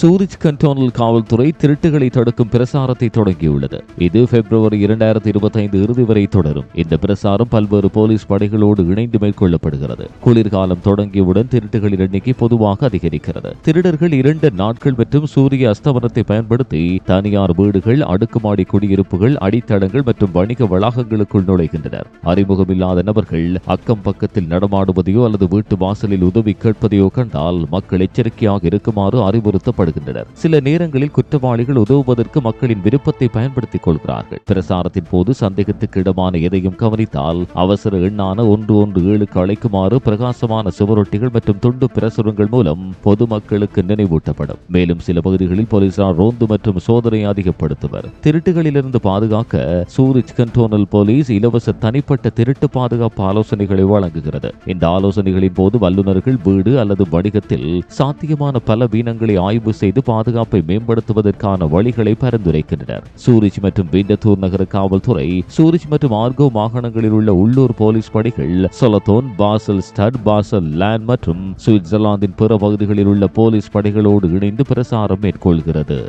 Zurich cantonal காவல்துறை திருட்டுகளை தடுக்கும் பிரசாரத்தை தொடங்கியுள்ளது. இது பிப்ரவரி இரண்டாயிரத்தி இருபத்தி ஐந்து இறுதி வரை தொடரும். இந்த பிரசாரம் பல்வேறு போலீஸ் படைகளோடு இணைந்து மேற்கொள்ளப்படுகிறது. குளிர்காலம் தொடங்கியவுடன் திருட்டுகளின் எண்ணிக்கை பொதுவாக அதிகரிக்கிறது. திருடர்கள் இரண்டு நாட்கள் மற்றும் சூரிய அஸ்தமனத்தை பயன்படுத்தி தனியார் வீடுகள் அடுக்குமாடி குடியிருப்புகள் அடித்தளங்கள் மற்றும் வணிக வளாகங்களுக்குள் நுழைகின்றனர். அறிமுகமில்லாத நபர்கள் அக்கம் பக்கத்தில் நடமாடுவதையோ அல்லது வீட்டு வாசலில் உதவி கேட்பதையோ கண்டால் மக்கள் எச்சரிக்கையாக இருக்குமாறு அறிவுறுத்தப்படுகின்றனர் சில நேரங்களில் குற்றவாளிகள் உதவுவதற்கு மக்களின் விருப்பத்தை பயன்படுத்திக் கொள்கிறார்கள். பிரசாரத்தின் போது சந்தேகத்துக்கு இடமான எதையும் கவனித்தால் அவசர எண்ணான ஒன்று ஒன்று ஏழுக்கு அழைக்குமாறு பிரகாசமான சுவரொட்டிகள் மற்றும் துண்டு பிரசுரங்கள் மூலம் பொதுமக்களுக்கு நினைவூட்டப்படும். மேலும் சில பகுதிகளில் போலீசார் ரோந்து மற்றும் சோதனை அதிகப்படுத்துவர். திருட்டுகளிலிருந்து பாதுகாக்க சூரிச் கண்டோனல் போலீஸ் இலவச தனிப்பட்ட திருட்டு பாதுகாப்பு ஆலோசனைகளை வழங்குகிறது. இந்த ஆலோசனைகளின் போது வல்லுநர்கள் வீடு அல்லது வணிகத்தில் சாத்தியமான பல வீனங்களை ஆய்வு செய்து பாதுகாப்பை மேம்படுத்துவதற்கான வழிகளை பரிந்துரைக்கின்றனர். சூரிச் மற்றும் விண்டத்தூர் நகர காவல்துறை சூரிச் மற்றும் ஆர்கோ மாகாணங்களில் உள்ள உள்ளூர் போலீஸ் படைகள் Solothurn Basel Stadt Basel Land மற்றும் சுவிட்சர்லாந்தின் பிற பகுதிகளில் உள்ள போலீஸ் படைகளோடு இணைந்து பிரசாரம் மேற்கொள்கிறது.